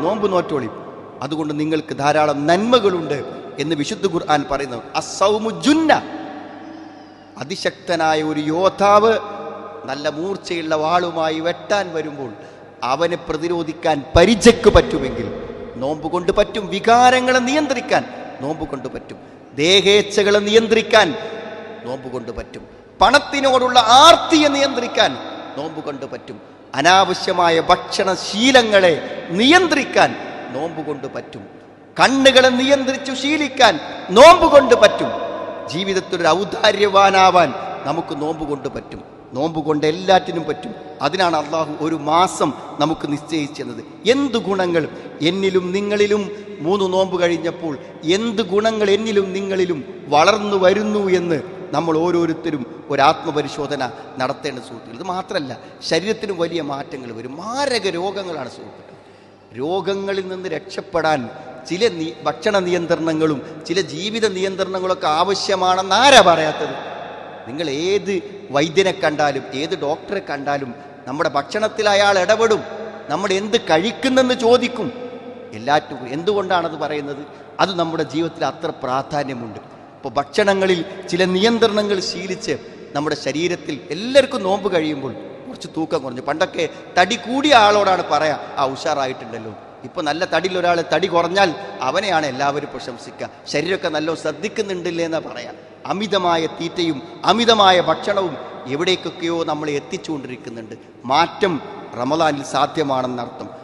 നോമ്പ് നോറ്റോളി. അതുകൊണ്ട് നിങ്ങൾക്ക് ധാരാളം നന്മകളുണ്ട് എന്ന് വിശുദ്ധ ഖുർആൻ പറയുന്നു. അസൗമു ജുന്ന. അതിശക്തനായ ഒരു യോദ്ധാവ് നല്ല മൂർച്ചയുള്ള വാളുമായി വെട്ടാൻ വരുമ്പോൾ അവനെ പ്രതിരോധിക്കാൻ പരിചക്ക് പറ്റുമെങ്കിൽ നോമ്പ് കൊണ്ട് പറ്റും. വികാരങ്ങളെ നിയന്ത്രിക്കാൻ നോമ്പ് കൊണ്ട് പറ്റും. ദേഹേച്ഛകളെ നിയന്ത്രിക്കാൻ നോമ്പ് കൊണ്ട് പറ്റും. പണത്തിനോടുള്ള ആർത്തിയെ നിയന്ത്രിക്കാൻ നോമ്പ് കൊണ്ട് പറ്റും. അനാവശ്യമായ ഭക്ഷണ ശീലങ്ങളെ നിയന്ത്രിക്കാൻ നോമ്പുകൊണ്ട് പറ്റും. കണ്ണുകളെ നിയന്ത്രിച്ചു ശീലിക്കാൻ നോമ്പുകൊണ്ട് പറ്റും. ജീവിതത്തിൽ ഒരു ഔദാര്യവാനാവാൻ നമുക്ക് നോമ്പുകൊണ്ട് പറ്റും. നോമ്പുകൊണ്ട് എല്ലാറ്റിനും പറ്റും. അതിനാണ് അള്ളാഹു ഒരു മാസം നമുക്ക് നിശ്ചയിച്ചത്. എന്ത് ഗുണങ്ങൾ എന്നിലും നിങ്ങളിലും മൂന്ന് നോമ്പ് കഴിഞ്ഞപ്പോൾ എന്ത് ഗുണങ്ങൾ എന്നിലും നിങ്ങളിലും വളർന്നു വരുന്നു എന്ന് നമ്മൾ ഓരോരുത്തരും ഒരു ആത്മപരിശോധന നടത്തേണ്ട സുഹൃത്തുക്കൾ. ഇത് മാത്രമല്ല ശരീരത്തിന് വലിയ മാറ്റങ്ങൾ വരും. മാരക രോഗങ്ങളാണ് സുഹൃത്തുക്കൾ. രോഗങ്ങളിൽ നിന്ന് രക്ഷപ്പെടാൻ ചില നീ ഭക്ഷണ നിയന്ത്രണങ്ങളും ചില ജീവിത നിയന്ത്രണങ്ങളൊക്കെ ആവശ്യമാണെന്ന് ആരാ പറയാത്തത്? നിങ്ങൾ ഏത് വൈദ്യനെ കണ്ടാലും ഏത് ഡോക്ടറെ കണ്ടാലും നമ്മുടെ ഭക്ഷണത്തിൽ അയാൾ ഇടപെടും. നമ്മൾ എന്ത് കഴിക്കുന്നെന്ന് ചോദിക്കും. എല്ലാറ്റും എന്തുകൊണ്ടാണത് പറയുന്നത്? അത് നമ്മുടെ ജീവിതത്തിൽ അത്ര പ്രാധാന്യമുണ്ട്. ഇപ്പോൾ ഭക്ഷണങ്ങളിൽ ചില നിയന്ത്രണങ്ങൾ ശീലിച്ച് നമ്മുടെ ശരീരത്തിൽ എല്ലാവർക്കും നോമ്പ് കഴിയുമ്പോൾ കുറച്ച് തൂക്കം കുറഞ്ഞു. പണ്ടൊക്കെ തടി കൂടിയ ആളോടാണ് പറയാ ആ ഉഷാറായിട്ടുണ്ടല്ലോ. ഇപ്പോൾ നല്ല തടിയിൽ ഒരാൾ തടി കുറഞ്ഞാൽ അവനെയാണ് എല്ലാവരും പ്രശംസിക്കുക ശരീരമൊക്കെ നല്ല ശ്രദ്ധിക്കുന്നുണ്ടല്ലേ എന്നാ പറയാം. അമിതമായ തീറ്റയും അമിതമായ ഭക്ഷണവും എവിടേക്കൊക്കെയോ നമ്മളെ എത്തിച്ചുകൊണ്ടിരിക്കുന്നുണ്ട്. മാറ്റം റമദാനിൽ സാധ്യമാണെന്നർത്ഥം.